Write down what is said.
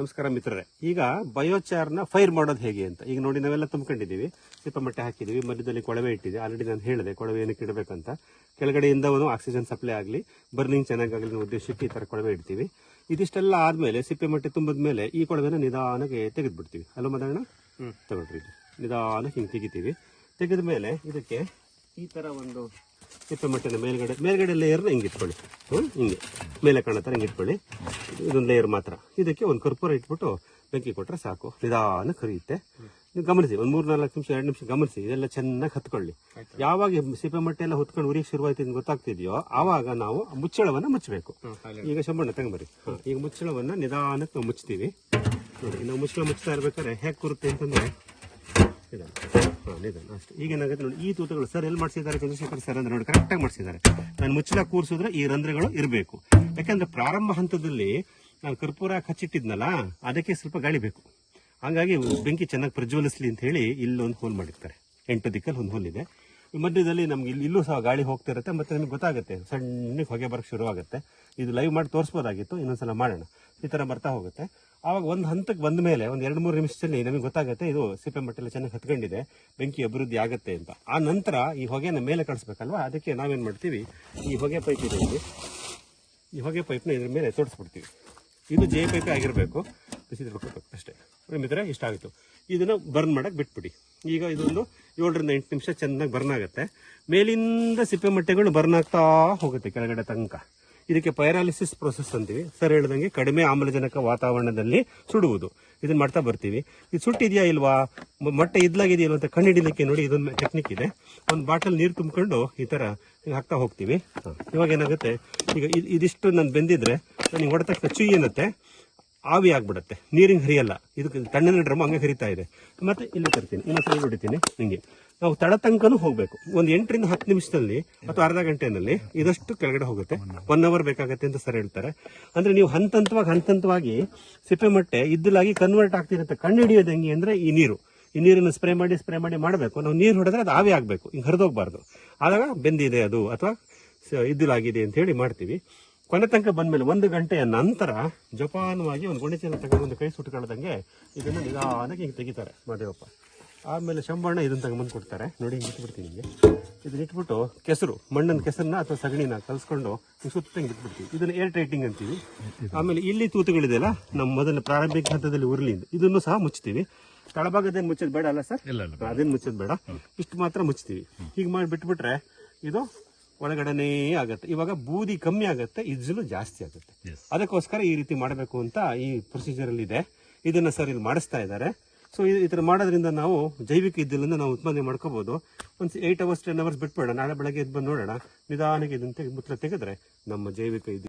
ನಮಸ್ಕಾರ ಮಿತ್ರರೇ. ಈಗ ಬಯೋಚಾರ್ನ ಫೈರ್ ಮಾಡೋದು ಹೇಗೆ ಅಂತ. ಈಗ ನೋಡಿ ನಾವೆಲ್ಲ ತುಂಬ್ಕೊಂಡಿದ್ದೀವಿ. ಸಿಪ್ಪ ಮಟ್ಟೆ ಹಾಕಿದ್ದೀವಿ. ಮಧ್ಯದಲ್ಲಿ ಕೊಳವೆ ಇಟ್ಟಿದೆ. ಆಲ್ರೆಡಿ ನಾನು ಹೇಳಿದೆ ಕೊಳವೆ ಏನಕ್ಕೆ ಇಡಬೇಕಂತ. ಕೆಳಗಡೆಯಿಂದ ಒಂದು ಆಕ್ಸಿಜನ್ ಸಪ್ಲೈ ಆಗಲಿ ಬರ್ನಿಂಗ್ ಚೆನ್ನಾಗಾಗಲಿ ಅನ್ನೋ ಉದ್ದೇಶಕ್ಕೆ ಈ ಥರ ಕೊಳವೆ ಇಡ್ತೀವಿ. ಇದಿಷ್ಟೆಲ್ಲ ಆದಮೇಲೆ ಸಿಪ್ಪೆ ಮಟ್ಟೆ ತುಂಬಿದ ಮೇಲೆ ಈ ಕೊಳವೆನ ನಿಧಾನಕ್ಕೆ ತೆಗೆದುಬಿಡ್ತೀವಿ. ಅಲ್ಲ ಮದಣ್ಣ? ತಗೊಳ್ರಿ ನಿಧಾನಕ್ಕೆ ಹಿಂಗೆ ತೆಗಿತೀವಿ. ತೆಗೆದ ಮೇಲೆ ಇದಕ್ಕೆ ಈ ಥರ ಒಂದು ಸಿಪ್ಪೆ ಮಟ್ಟನ ಮೇಲ್ಗಡೆ ಮೇಲ್ಗಡೆ ಲೇಯರ್ನ ಹಿಂಗೆ ಇಟ್ಕೊಳ್ಳಿ. ಹ್ಞೂ ಹಿಂಗೆ. ಮೇಲೆ ಕಾಣೋ ಥರ ಹಿಂಗೆ ಇಟ್ಕೊಳ್ಳಿ. ಇದೊಂದು ಲೇಯರ್ ಮಾತ್ರ. ಇದಕ್ಕೆ ಒಂದು ಕರ್ಪೂರ ಇಟ್ಬಿಟ್ಟು ಬೆಂಕಿ ಕೊಟ್ಟರೆ ಸಾಕು. ನಿಧಾನ ಕರಿಯುತ್ತೆ. ನೀವು ಗಮನಿಸಿ ಒಂದು ಮೂರು ನಾಲ್ಕು ನಿಮಿಷ ಎರಡು ನಿಮಿಷ ಗಮನಿಸಿ ಇದೆಲ್ಲ ಚೆನ್ನಾಗಿ ಹತ್ಕೊಳ್ಳಿ. ಯಾವಾಗ ಸಿಪ್ಪೆ ಮಟ್ಟೆ ಎಲ್ಲ ಹೊತ್ಕೊಂಡು ಉರಿಗೆ ಶುರುವಾಯ್ತು ಅಂತ ಗೊತ್ತಾಗ್ತಿದೆಯೋ ಆವಾಗ ನಾವು ಮುಚ್ಚಳವನ್ನು ಮುಚ್ಚಬೇಕು. ಈಗ ಶಂಬಣ್ಣ ತಗೊಂಬರಿ ಹಾ, ಈಗ ಮುಚ್ಚಳವನ್ನು ನಿಧಾನಕ್ಕೆ ನಾವು ಮುಚ್ತೀವಿ. ನೋಡಿ ನಾವು ಮುಚ್ಚಳ ಮುಚ್ತಾ ಇರ್ಬೇಕಾದ್ರೆ ಹೇಗೆ ಕೂರುತ್ತೆ ಅಂತಂದ್ರೆ ನಿಧಾನ ಹಾಂ ನಿಧಾನ ಅಷ್ಟು ಈಗ ಏನಾಗುತ್ತೆ ನೋಡಿ, ಈ ತೂತಗಳು ಸರ್ ಎಲ್ಲಿ ಮಾಡಿಸಿದ್ದಾರೆ ಚಂದ್ರಶೇಖರ್ ಸರ್ ಅಂದ್ರೆ ನೋಡಿ ಕರೆಕ್ಟಾಗಿ ಮಾಡಿಸಿದ್ದಾರೆ. ನಾನು ಮುಚ್ಚಳ ಕೂರಿಸಿದ್ರೆ ಈ ರಂಧ್ರಗಳು ಇರಬೇಕು. ಯಾಕಂದ್ರೆ ಪ್ರಾರಂಭ ಹಂತದಲ್ಲಿ ನಾನು ಕರ್ಪೂರ ಕಚ್ಚಿಟ್ಟಿದ್ನಲ್ಲ, ಅದಕ್ಕೆ ಸ್ವಲ್ಪ ಗಾಳಿ ಬೇಕು. ಹಾಗಾಗಿ ಬೆಂಕಿ ಚೆನ್ನಾಗಿ ಪ್ರಜ್ವಲಿಸಲಿ ಅಂತ ಹೇಳಿ ಇಲ್ಲೊಂದು ಹೋಲ್ ಮಾಡಿರ್ತಾರೆ. ಎಂಟು ದಿಕ್ಕಲ್ಲಿ ಒಂದು ಹೋಲ್ ಇದೆ. ಈ ಮಧ್ಯದಲ್ಲಿ ನಮ್ಗೆ ಇಲ್ಲಿ ಇಲ್ಲೂ ಸಹ ಗಾಳಿ ಹೋಗ್ತಿರುತ್ತೆ ಮತ್ತೆ ನಿಮ್ಗೆ ಗೊತ್ತಾಗುತ್ತೆ, ಸಣ್ಣಗೆ ಹೊಗೆ ಬರಕ್ಕೆ ಶುರು ಆಗುತ್ತೆ ಇದು ಲೈವ್ ಮಾಡಿ ತೋರಿಸ್ಬೋದಾಗಿತ್ತು, ಇನ್ನೊಂದ್ಸಲ ಮಾಡೋಣ. ಈ ಥರ ಬರ್ತಾ ಹೋಗುತ್ತೆ. ಆವಾಗ ಒಂದು ಹಂತಕ್ಕೆ ಬಂದ ಮೇಲೆ, ಒಂದು ಎರಡು ಮೂರು ನಿಮಿಷದಲ್ಲಿ ನಮಗೆ ಗೊತ್ತಾಗುತ್ತೆ, ಇದು ಸಿಪ್ಪೆ ಮಟ್ಟೆಲ್ಲ ಚೆನ್ನಾಗಿ ಹತ್ಕೊಂಡಿದೆ, ಬೆಂಕಿ ಅಭಿವೃದ್ಧಿ ಆಗುತ್ತೆ ಅಂತ. ಆ ನಂತರ ಈ ಹೊಗೆನ ಮೇಲೆ ಕಳಿಸ್ಬೇಕಲ್ವಾ? ಅದಕ್ಕೆ ನಾವೇನು ಮಾಡ್ತೀವಿ, ಈ ಹೊಗೆ ಪೈಪ್ ಇದೆ ಇಲ್ಲಿ. ಈ ಹೊಗೆ ಪೈಪ್ನ ಇದ್ರ ಮೇಲೆ ತೋರಿಸ್ಬಿಡ್ತೀವಿ ಇದು ಜೆ ಪೈಪ್ ಆಗಿರಬೇಕು. ಬಿಸಿ ತಿಳ್ಕೊಬೇಕು ಅಷ್ಟೇ. ಮಿತ್ರ ಇಷ್ಟ ಆಗಿತ್ತು ಇದನ್ನು ಬರ್ನ್ ಮಾಡೋಕೆ ಬಿಟ್ಬಿಡಿ. ಈಗ ಇದೊಂದು ಏಳರಿಂದ ಎಂಟು ನಿಮಿಷ ಚೆನ್ನಾಗಿ ಬರ್ನ್ ಆಗುತ್ತೆ. ಮೇಲಿಂದ ಸಿಪ್ಪೆ ಮಟ್ಟೆಗಳು ಬರ್ನ್ ಆಗ್ತಾ ಹೋಗುತ್ತೆ ಕೆಳಗಡೆ ತನಕ. ಇದಕ್ಕೆ ಪೈರಾಲಿಸಿಸ್ ಪ್ರೊಸೆಸ್ ಅಂತೀವಿ. ಸರ್ ಹೇಳ್ದಂಗೆ ಕಡಿಮೆ ಆಮ್ಲಜನಕ ವಾತಾವರಣದಲ್ಲಿ ಸುಡುವುದು. ಇದನ್ನ ಮಾಡ್ತಾ ಬರ್ತೀವಿ. ಇದು ಸುಟ್ಟಿದೆಯಾ ಇಲ್ವಾ? ಮೊಟ್ಟೆ ಇದ್ಲಾಗಿದೆಯಲ್ಲ ಅಂತ ಕಣ್ಣಿಡಿಲಿಕ್ಕೆ ನೋಡಿ ಇದೊಂದು ಟೆಕ್ನಿಕ್ ಇದೆ. ಒಂದು ಬಾಟಲ್ ನೀರು ತುಂಬಿಕೊಂಡು ಈ ಥರ ಹಾಕ್ತಾ ಹೋಗ್ತೀವಿ. ಇವಾಗ ಏನಾಗುತ್ತೆ? ಈಗ ಇದ್- ಇದಿಷ್ಟು ನಾನು ಬೆಂದಿದ್ರೆ ನನಗೆ ಹೊಡೆದ ತಕ್ಷಣ ಚುಯ್ ಏನತ್ತೆ? ಆವಿ ಆಗ್ಬಿಡುತ್ತೆ. ನೀರಿಂಗ್ ಹರಿಯಲ್ಲ. ಇದಕ್ಕೆ ತಣ್ಣನ ಡ್ರಮ್ ಹಂಗೆ ಹರಿತಾ ಇದೆ. ಮತ್ತೆ ಇಲ್ಲಿ ತರ್ತೀನಿ. ಇನ್ನೊಂದು ಬಿಡ್ತೀನಿ. ಹಿಂಗೆ. ನಾವು ತಡ ತನಕನೂ ಹೋಗ್ಬೇಕು. ಒಂದು ಎಂಟರಿಂದ ಹತ್ತು ನಿಮಿಷದಲ್ಲಿ ಅಥವಾ ಅರ್ಧ ಗಂಟೆನಲ್ಲಿ ಇದಷ್ಟು ಕೆಳಗಡೆ ಹೋಗುತ್ತೆ. ಒನ್ ಅವರ್ ಬೇಕಾಗತ್ತೆ ಅಂತ ಸರ್ ಹೇಳ್ತಾರೆ. ಅಂದ್ರೆ ನೀವು ಹಂತ ಹಂತವಾಗಿ ಹಂತ ಹಂತವಾಗಿ ಸಿಪ್ಪೆ ಮೊಟ್ಟೆ ಇದ್ದಲಾಗಿ ಕನ್ವರ್ಟ್ ಆಗ್ತಿರುತ್ತೆ ಕಣ್ಣು ಹಿಡಿಯೋದು ಹೆಂಗೆ ಅಂದ್ರೆ ಈ ನೀರು. ಈ ನೀರನ್ನು ಸ್ಪ್ರೇ ಮಾಡಿ ಸ್ಪ್ರೇ ಮಾಡಿ ಮಾಡಬೇಕು. ನಾವು ನೀರು ಹೊಡೆದ್ರೆ ಅದು ಆವಿ ಆಗಬೇಕು. ಹಿಂಗೆ ಹರಿದೋಗ್ಬಾರ್ದು ಆದಾಗ ಬೆಂದಿದೆ ಅದು ಅಥವಾ ಇದ್ದಲಾಗಿದೆ ಅಂತ ಹೇಳಿ ಮಾಡ್ತೀವಿ. ಕೊನೆ ತನಕ ಬಂದ್ಮೇಲೆ ಒಂದು ಗಂಟೆಯ ನಂತರ ಜಪಾನವಾಗಿ ಒಂದು ಗುಣಿಚೀಲ ತಗೊಂಡು ಒಂದು ಕೈ ಸುಟ್ಕೊಳ್ಳದಂಗೆ ಇದನ್ನು ನಿಧಾನಕ್ಕೆ ಹಿಂಗೆ ತೆಗಿತಾರೆ ಮಾದೇವಪ್ಪ ಆಮೇಲೆ ಶಂಬಣ್ಣ ಇದನ್ನ ತಗೊಂಬಂದು ಕೊಡ್ತಾರೆ ನೋಡಿ ಹಿಂಗೆ ಇಟ್ಬಿಡ್ತೀನಿ ನಿಮಗೆ ಇದನ್ನ ಇಟ್ಬಿಟ್ಟು ಕೆಸರು ಮಣ್ಣಿನ ಕೆಸರನ್ನ ಅಥವಾ ಸಗಣಿನ ಕಲಿಸ್ಕೊಂಡು ಸುತ್ತ ಹಿಂಗೆ ಇಟ್ಬಿಡ್ತೀವಿ ಇದನ್ನ ಏರ್ ಟೈಟಿಂಗ್ ಅಂತೀವಿ. ಆಮೇಲೆ ಇಲ್ಲಿ ತೂತುಗಳಿದೆಯಲ್ಲ ನಮ್ಮ ಮೊದಲ ಪ್ರಾರಂಭಿಕ ಹಂತದಲ್ಲಿ ಉರ್ಲಿ ಇದನ್ನು ಸಹ ಮುಚ್ತೀವಿ. ತಳಭಾಗದೇನು ಮುಚ್ಚೋದು ಬೇಡ ಅಲ್ಲ ಸರ್? ಅದೇನು ಮುಚ್ಚೋದು ಬೇಡ. ಇಷ್ಟು ಮಾತ್ರ ಮುಚ್ತೀವಿ. ಹೀಗೆ ಮಾಡಿ ಬಿಟ್ಬಿಟ್ರೆ ಇದು ಒಳಗಡೆನೇ ಆಗುತ್ತೆ. ಇವಾಗ ಬೂದಿ ಕಮ್ಮಿ ಆಗುತ್ತೆ ಇಜ್ಜಲು ಜಾಸ್ತಿ ಆಗುತ್ತೆ. ಅದಕ್ಕೋಸ್ಕರ ಈ ರೀತಿ ಮಾಡಬೇಕು ಅಂತ ಈ ಪ್ರೊಸೀಜರ್ ಅಲ್ಲಿ ಇದೆ. ಇದನ್ನ ಸರ್ ಇಲ್ಲಿ ಮಾಡಿಸ್ತಾ ಇದ್ದಾರೆ. ಸೊ ಈ ಥರ ಮಾಡೋದ್ರಿಂದ ನಾವು ಜೈವಿಕ ಇದ್ದಲಿಂದ ನಾವು ಉತ್ಪಾದನೆ ಮಾಡ್ಕೋಬೋದು. ಒಂದು ಏಯ್ಟ್ ಅವರ್ಸ್ ಟೆನ್ ಅವರ್ಸ್ ಬಿಟ್ಬೇಡ ನಾಳೆ ಬೆಳಗ್ಗೆ ಎದ್ದು ಬಂದು ನೋಡೋಣ. ನಿಧಾನಕ್ಕೆ ಇದನ್ನು ತೆಗೆ ಮುತ್ರ ತೆಗೆದ್ರೆ ನಮ್ಮ ಜೈವಿಕ ಇದ್ದು